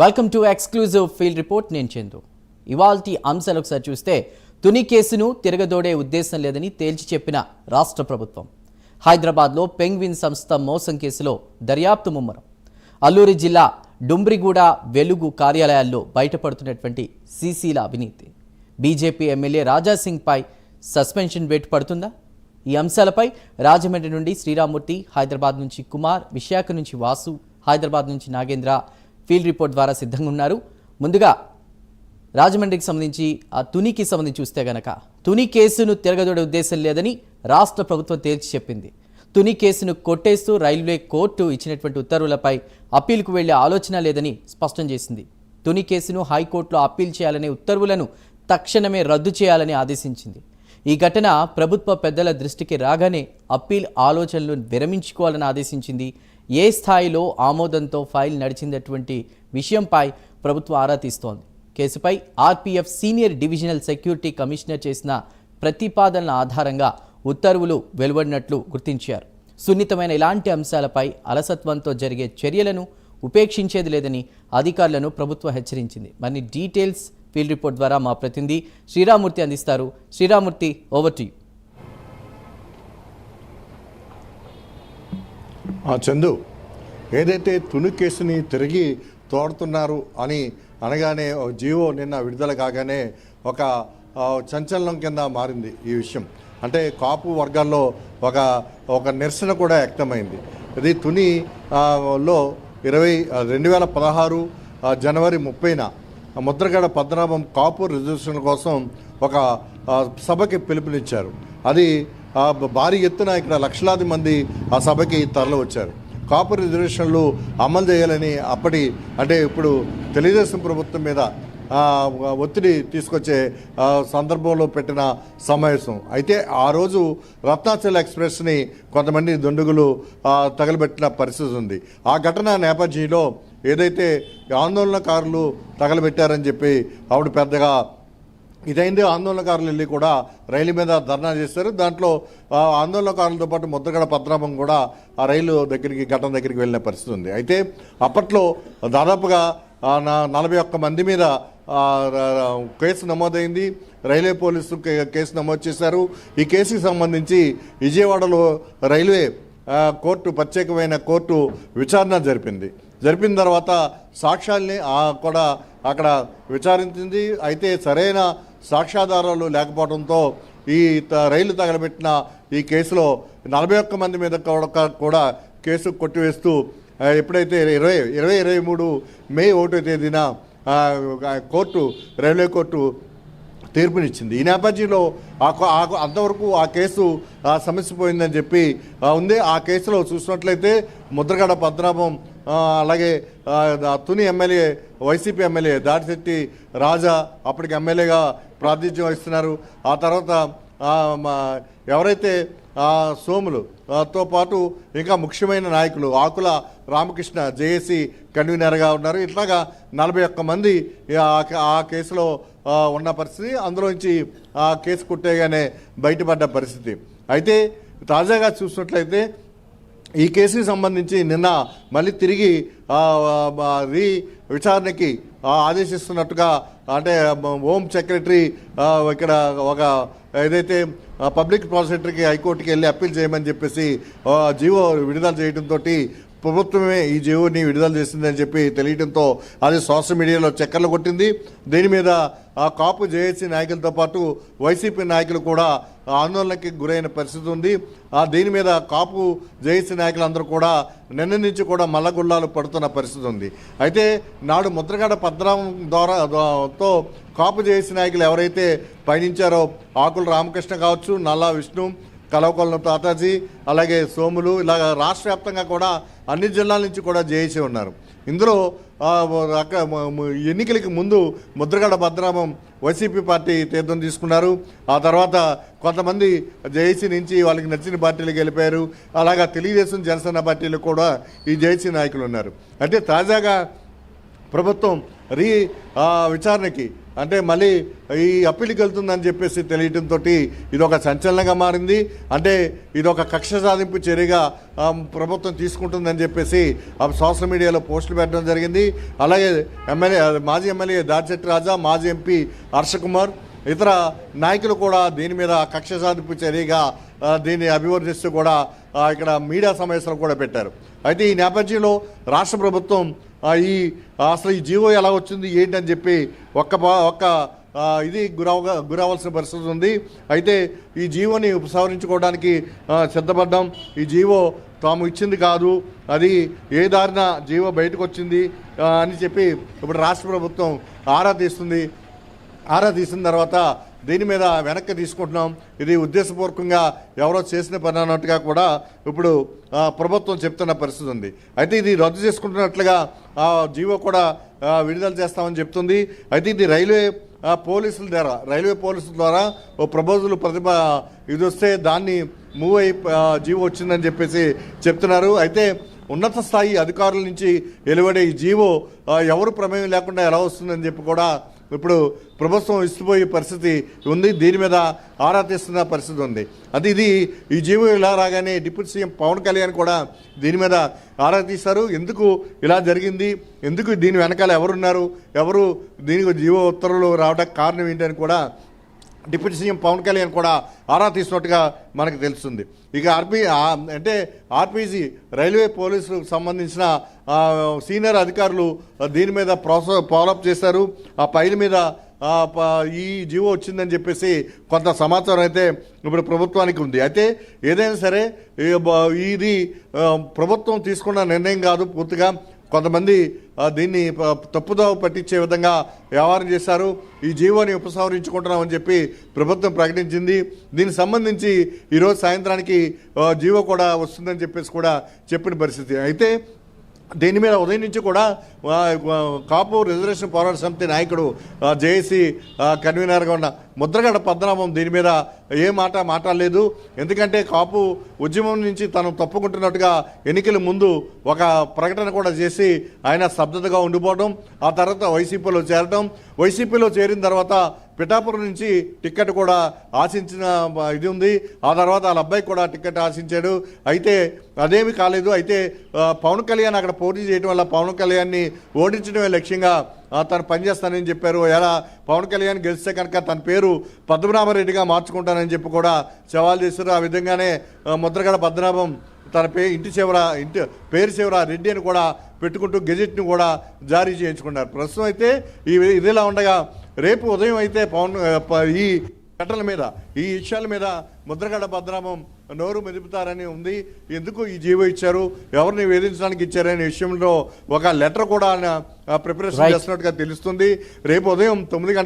Welcome to exclusive field report నేను చందు. ఇవాల్టి అంశాలు ఒకసారి చూస్తే తుని కేసును తిరగదోడే ఉద్దేశం లేదని తేల్చి చెప్పిన రాష్ట్ర ప్రభుత్వం. హైదరాబాద్లో పెంగ్విన్ సంస్థ మోసం కేసులో దర్యాప్తు ముమ్మరం. అల్లూరి జిల్లా డుంబ్రిగూడ వెలుగు కార్యాలయాల్లో బయటపడుతున్నటువంటి సీసీల అవినీతి. బీజేపీ ఎమ్మెల్యే రాజాసింగ్పై సస్పెన్షన్ వేటు పడుతుందా? ఈ అంశాలపై రాజమండ్రి నుండి శ్రీరామూర్తి హైదరాబాద్ నుంచి కుమార్ విశాఖ నుంచి వాసు హైదరాబాద్ నుంచి నాగేంద్ర ఫీల్డ్ రిపోర్ట్ ద్వారా సిద్ధంగా ఉన్నారు. ముందుగా రాజమండ్రికి సంబంధించి ఆ తునికి సంబంధించి చూస్తే గనక తుని కేసును తిరగదోడే ఉద్దేశం లేదని రాష్ట్ర ప్రభుత్వం తేల్చి చెప్పింది. తుని కేసును కొట్టేస్తూ రైల్వే కోర్టు ఇచ్చినటువంటి ఉత్తర్వులపై అప్పీల్కు వెళ్ళే ఆలోచన లేదని స్పష్టం చేసింది. తుని కేసును హైకోర్టులో అప్పీల్ చేయాలనే ఉత్తర్వులను తక్షణమే రద్దు చేయాలని ఆదేశించింది. ఈ ఘటన ప్రభుత్వ పెద్దల దృష్టికి రాగానే అప్పీల్ ఆలోచనలు విరమించుకోవాలని ఆదేశించింది ఏ స్థాయిలో ఆమోదంతో ఫైల్ నడిచిందటువంటి విషయంపై ప్రభుత్వం ఆరా తీస్తోంది. కేసుపై RPF senior divisional security commissioner చేసిన ప్రతిపాదనల ఆధారంగా ఉత్తర్వులు వెలువడినట్లు గుర్తించారు. సున్నితమైన ఇలాంటి అంశాలపై అలసత్వంతో జరిగే చర్యలను ఉపేక్షించేది లేదని అధికారులను ప్రభుత్వం హెచ్చరించింది. మరి డీటెయిల్స్ ఫీల్డ్ రిపోర్ట్ ద్వారా మా ప్రతినిధి శ్రీరామూర్తి అందిస్తారు. Sriramurthy over to you Chandu ఏదైతే తుని కేసుని తిరిగి తోడుతున్నారు అని అనగానే జియో జీవో నిన్న విడుదల కాగానే ఒక చంచలనం కింద మారింది ఈ విషయం. అంటే కాపు వర్గాల్లో ఒక ఒక నిరసన కూడా వ్యక్తమైంది. ఇది తుని లో ఇరవై రెండు వేల పదహారు జనవరి ముప్పైన ముద్రగడ పద్మనాభం కాపు రిజర్వేషన్ కోసం ఒక సభకి పిలుపునిచ్చారు. అది భారీ ఎత్తున ఇక్కడ లక్షలాది మంది ఆ సభకి తరలి వచ్చారు. కాపు రిజర్వేషన్లు అమలు చేయాలని అప్పటి అంటే ఇప్పుడు తెలుగుదేశం ప్రభుత్వం మీద ఒత్తిడి తీసుకొచ్చే సందర్భంలో పెట్టిన సమావేశం. అయితే ఆ రోజు రత్నాచల్ ఎక్స్ప్రెస్ని కొంతమంది దుండుగులు తగలబెట్టిన పరిస్థితి ఉంది. ఆ ఘటన నేపథ్యంలో ఏదైతే ఆందోళనకారులు తగలబెట్టారని చెప్పి ఆవిడ పెద్దగా ఇదైంది ఆందోళనకారులు వెళ్ళి కూడా రైలు మీద ధర్నా చేశారు. దాంట్లో ఆందోళనకారులతో పాటు ముద్రగడ పద్రామం కూడా ఆ రైలు దగ్గరికి ఘటన దగ్గరికి వెళ్ళిన పరిస్థితి ఉంది. అయితే అప్పట్లో దాదాపుగా నా- నలభై ఒక్క మంది మీద కేసు నమోదైంది. రైల్వే పోలీసు కేసు నమోదు చేశారు. ఈ కేసుకి సంబంధించి విజయవాడలో రైల్వే కోర్టు ప్రత్యేకమైన కోర్టు విచారణ జరిపింది. జరిపిన తర్వాత సాక్ష్యాల్ని కూడా అక్కడ విచారించింది. అయితే సరైన సాక్ష్యాధారాలు లేకపోవడంతో ఈ త- రైలు తగలబెట్టిన ఈ కేసులో నలభై ఒక్క మంది మీద కూడా కేసు కొట్టివేస్తూ ఎప్పుడైతే ఇరవై ఇరవై ఇరవై మూడు మే ఒకటో తేదీన కోర్టు రైల్వే కోర్టు తీర్పునిచ్చింది. ఈ నేపథ్యంలో ఆ కో- అంతవరకు ఆ కేసు సమస్య పోయిందని చెప్పి ఉంది. ఆ కేసులో చూసినట్లయితే ముద్రగడ పద్మనాభం అలాగే Tuni MLA YCP MLA Dadisetti Raja అప్పటికి ఎమ్మెల్యేగా ప్రాతినిధ్యం వహిస్తున్నారు. ఆ తర్వాత మా- ఎవరైతే సోములు తో పాటు ఇంకా ముఖ్యమైన నాయకులు ఆకుల రామకృష్ణ జేఏసీ కన్వీనర్గా ఉన్నారు. ఇట్లాగా నలభై ఒక్క మంది ఆ- ఆ కేసులో ఉన్న పరిస్థితి. అందులోంచి ఆ కేసు కుట్టేగానే బయటపడ్డ పరిస్థితి. అయితే తాజాగా చూసినట్లయితే ఈ కేసుకి సంబంధించి నిన్న మళ్ళీ తిరిగి రీ విచారణకి ఆదేశిస్తున్నట్టుగా అంటే హోమ్ సెక్రటరీ ఇక్కడ ఒక ఏదైతే పబ్లిక్ ప్రాసిక్యూటర్కి హైకోర్టుకి వెళ్ళి అప్పీల్ చేయమని చెప్పేసి జీవో విడుదల చేయడంతో ప్రభుత్వమే ఈ జీవోని విడుదల చేసిందని చెప్పి తెలియడంతో అది సోషల్ మీడియాలో చక్కర్లు కొట్టింది. దీని మీద ఆ కాపు జేఏసీ నాయకులతో పాటు వైసీపీ నాయకులు కూడా ఆందోళనకి గురైన పరిస్థితి ఉంది. ఆ దీని మీద కాపు జేఏసీ నాయకులందరూ కూడా నిన్న నుంచి కూడా మల్లగుల్లాలు పడుతున్న పరిస్థితి ఉంది. అయితే నాడు ముద్రగడ పద్మనాభం ద్వారా తో కాపు జేఏసీ నాయకులు ఎవరైతే పయనించారో ఆకుల రామకృష్ణ కావచ్చు నల్లా విష్ణు కలవకొల్లం తాతాజీ అలాగే సోములు ఇలాగ రాష్ట్ర వ్యాప్తంగా కూడా అన్ని జిల్లాల నుంచి కూడా జేఏసీ ఉన్నారు. ఇందులో ఎన్నికలకి ముందు ముద్రగడ భద్రామం వైసీపీ పార్టీ తీర్థం తీసుకున్నారు. ఆ తర్వాత కొంతమంది జేఏసీ నుంచి వాళ్ళకి నచ్చిన పార్టీలు గెలిపారు. అలాగా తెలుగుదేశం జనసేన పార్టీలు కూడా ఈ జేఏసీ నాయకులు ఉన్నారు. అంటే తాజాగా ప్రభుత్వం రీ ఆ, విచారణకి అంటే మళ్ళీ ఈ అప్పీల్కి వెళ్తుందని చెప్పేసి తెలియటంతో ఇది ఒక సంచలనంగా మారింది. అంటే ఇది ఒక కక్ష సాధింపు చర్యగా ప్రభుత్వం తీసుకుంటుందని చెప్పేసి ఆ సోషల్ మీడియాలో పోస్టులు పెట్టడం జరిగింది. అలాగే ఎమ్మెల్యే మాజీ ఎమ్మెల్యే దార్చెట్టి రాజా మాజీ ఎంపీ హర్ష కుమార్ ఇతర నాయకులు కూడా దీని మీద కక్ష సాధింపు చర్యగా దీన్ని అభివర్ణిస్తూ కూడా ఇక్కడ మీడియా సమావేశాలు కూడా పెట్టారు. అయితే ఈ నేపథ్యంలో రాష్ట్ర ప్రభుత్వం ఈ అసలు ఈ జీవో ఎలా వచ్చింది ఏంటి అని చెప్పి ఒక్క ఒక్క ఇది గురవ గురవలసిన పరిస్థితి ఉంది. అయితే ఈ జీవోని ఉపసంహరించుకోవడానికి సిద్ధపడ్డాం. ఈ జీవో తాము ఇచ్చింది కాదు. అది ఏ దారిన జీవో బయటకు వచ్చింది అని చెప్పి ఇప్పుడు రాష్ట్ర ప్రభుత్వం ఆరా తీస్తుంది. ఆరా తీసిన తర్వాత దీని మీద వెనక్కి తీసుకుంటున్నాం. ఇది ఉద్దేశపూర్వకంగా ఎవరో చేసిన పని అన్నట్టుగా కూడా ఇప్పుడు ప్రభుత్వం చెప్తున్న పరిస్థితి ఉంది. అయితే ఇది రద్దు చేసుకుంటున్నట్లుగా జీవో కూడా విడుదల చేస్తామని చెప్తుంది. అయితే ఇది రైల్వే పోలీసుల ద్వారా రైల్వే పోలీసుల ద్వారా ఓ ప్రపోజల్ ప్రతిభ ఇది వస్తే దాన్ని మూవ్ అయి జీవో వచ్చిందని చెప్పేసి చెప్తున్నారు. అయితే ఉన్నత స్థాయి అధికారుల నుంచి వెలువడే ఈ జీవో ఎవరు ప్రమేయం లేకుండా ఎలా వస్తుందని చెప్పి కూడా ఇప్పుడు ప్రభుత్వం ఇస్తుపోయే పరిస్థితి ఉంది. దీని మీద ఆరా తీస్తున్న పరిస్థితి ఉంది. అది ఇది ఈ జీవో ఇలా రాగానే డిప్యూటీ సీఎం పవన్ కళ్యాణ్ కూడా దీని మీద ఆరా తీశారు. ఎందుకు ఇలా జరిగింది? ఎందుకు దీని వెనకాల ఎవరున్నారు? ఎవరు దీనికి జీవో ఉత్తర్వులు రావడానికి కారణం ఏంటని కూడా డిప్యూటీ సీఎం పవన్ కళ్యాణ్ కూడా ఆరా తీసినట్టుగా మనకు తెలుస్తుంది. ఇక ఆర్పీ అంటే ఆర్పీజీ రైల్వే పోలీసులకు సంబంధించిన సీనియర్ అధికారులు దీని మీద ప్రాసెస్ ఫాలోఅప్ చేశారు. ఆ పైల మీద ప- ఈ జీవో వచ్చిందని చెప్పేసి కొంత సమాచారం అయితే ఇప్పుడు ప్రభుత్వానికి ఉంది. అయితే ఏదైనా సరే ఇది ప్రభుత్వం తీసుకున్న నిర్ణయం కాదు పూర్తిగా. కొంతమంది దీన్ని తప్పుదో తప్పుదోవ పట్టించే విధంగా వ్యవహారం చేశారు. ఈ జీవోని ఉపసంహరించుకుంటున్నామని చెప్పి ప్రభుత్వం ప్రకటించింది. దీనికి సంబంధించి ఈరోజు సాయంత్రానికి జీవో కూడా వస్తుందని చెప్పేసి కూడా చెప్పిన పరిస్థితి. అయితే దీని మీద ఉదయం నుంచి కూడా కాపు రిజర్వేషన్ పోరాట సమితి నాయకుడు జేఏసీ కన్వీనర్గా ఉన్న ముద్రగడ పద్మనాభం దీని మీద ఏ మాట మాట్లాడలేదు. ఎందుకంటే కాపు ఉద్యమం నుంచి తను తప్పుకుంటున్నట్టుగా ఎన్నికల ముందు ఒక ప్రకటన కూడా చేసి ఆయన స్తబ్దతగా ఉండిపోవడం ఆ తర్వాత వైసీపీలో చేరడం వైసీపీలో చేరిన తర్వాత పిఠాపురం నుంచి టిక్కెట్ కూడా ఆశించిన ఇది ఉంది. ఆ తర్వాత వాళ్ళ అబ్బాయి కూడా టిక్కెట్ ఆశించాడు. అయితే అదేమి కాలేదు. అయితే పవన్ కళ్యాణ్ అక్కడ పోటీ చేయడం వల్ల పవన్ కళ్యాణ్ని ఓడించడమే లక్ష్యంగా తను పనిచేస్తానని చెప్పారు. ఎలా పవన్ కళ్యాణ్ గెలిస్తే కనుక తన పేరు పద్మనాభరెడ్డిగా మార్చుకుంటానని చెప్పి కూడా సవాల్ చేశారు. ఆ విధంగానే ముద్రగడ పద్మనాభం తన పే ఇంటి చివర ఇంటి పేరు చివర రెడ్డి అని కూడా పెట్టుకుంటూ గెజెట్ని కూడా జారీ చేయించుకున్నారు. ప్రస్తుతం అయితే ఈ ఇదిలా ఉండగా రేపు ఉదయం అయితే పవన్ ఈ ఘటనల మీద ఈ విషయాల మీద ముద్రగడ పద్మనాభం నోరు మెదుపుతారని ఉంది. ఎందుకు ఈ జీవో ఇచ్చారు? ఎవరిని వేధించడానికి ఇచ్చారనే విషయంలో ఒక లెటర్ కూడా ఆయన ప్రిపరేషన్. చేస్తున్నట్టుగా తెలుస్తుంది. రేపు ఉదయం తొమ్మిది గంటల